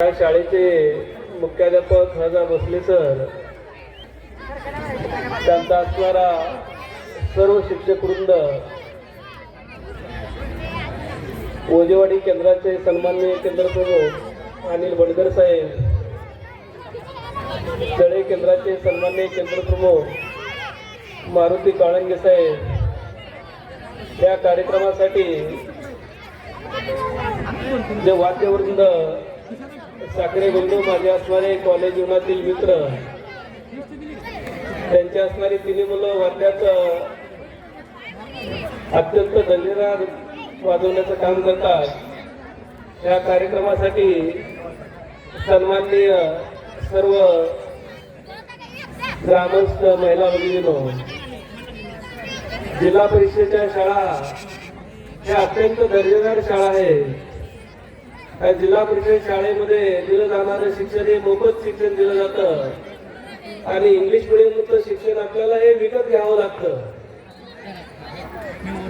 या शाळेचे मुख्याध्यापक हजा बसले सर त्यांचा असणारा सर्व शिक्षक वृंद ओजेवाडी केंद्राचे सन्माननीय केंद्र प्रमुख अनिल बडकर साहेब तळे केंद्राचे सन्माननीय केंद्र प्रमुख मारुती काळंगे साहेब या कार्यक्रमासाठी जे वाद्यवृंद साखरे बंधू माझे असणारे कॉलेज जीवनातील मित्र. त्यांची असणारी तिन्ही मुलं वाद्याचं अत्यंत दर्जेदार वाजवण्याचं काम करतात. या कार्यक्रमासाठी सन्माननीय सर्व ग्रामस्थ महिला भगिनीनो जिल्हा परिषदेच्या शाळा ह्या अत्यंत दर्जेदार शाळा आहे. जिल्हा परिषद शाळेमध्ये दिलं जाणारं शिक्षण हे मोफत शिक्षण दिलं जातं. आणि इंग्लिश मिडियमचं शिक्षण आपल्याला हे विकत घ्यावं लागतं.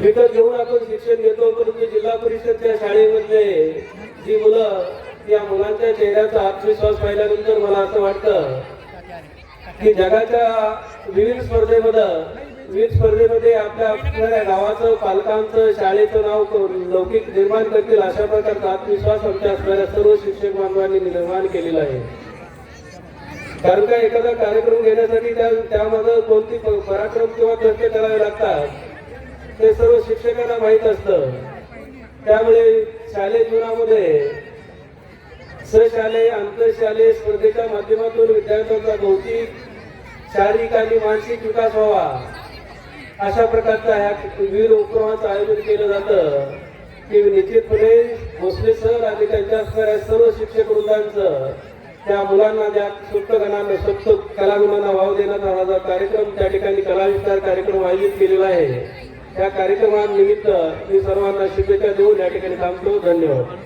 विकत घेऊन आपण शिक्षण घेतो परंतु जिल्हा परिषदच्या शाळेमधले जी मुलं या मुलांच्या चेहऱ्याचा आत्मविश्वास पाहिल्यानंतर मला असं वाटतं की जगाच्या विविध स्पर्धेमध्ये वीज स्पर्धेमध्ये आपल्या आपल्या गावाचं पालकांचं शाळेचं नाव लौकिक निर्माण करतील अशा प्रकारचा आत्मविश्वास आमच्या असणाऱ्या सर्व शिक्षक बांधवांनी निर्माण केलेला आहे. कारण का एखादा कार्यक्रम घेण्यासाठी त्या त्यामध्ये कोणती पराक्रम किंवा कष्ट करावे लागतात ते सर्व शिक्षकांना माहीत असतं. त्यामुळे शालेय जीवनामध्ये सशालेय आंतरशालेय स्पर्धेच्या माध्यमातून विद्यार्थ्यांचा भौतिक शारीरिक आणि मानसिक विकास व्हावा. अशा प्रकारचा ह्या विविध उपक्रमाचं आयोजन केलं जातं की निश्चितपणे भोसले सर आणि त्यांच्या असणाऱ्या सर्व शिक्षक वृंदांचं त्या मुलांना ज्या सुप्तगणांना सुप्त कलागुणांना वाव देण्याचा हा जो कार्यक्रम त्या ठिकाणी कलाविष्कार कार्यक्रम आयोजित केलेला आहे. त्या कार्यक्रमानिमित्त मी सर्वांना शुभेच्छा देऊन या ठिकाणी थांबतो. धन्यवाद.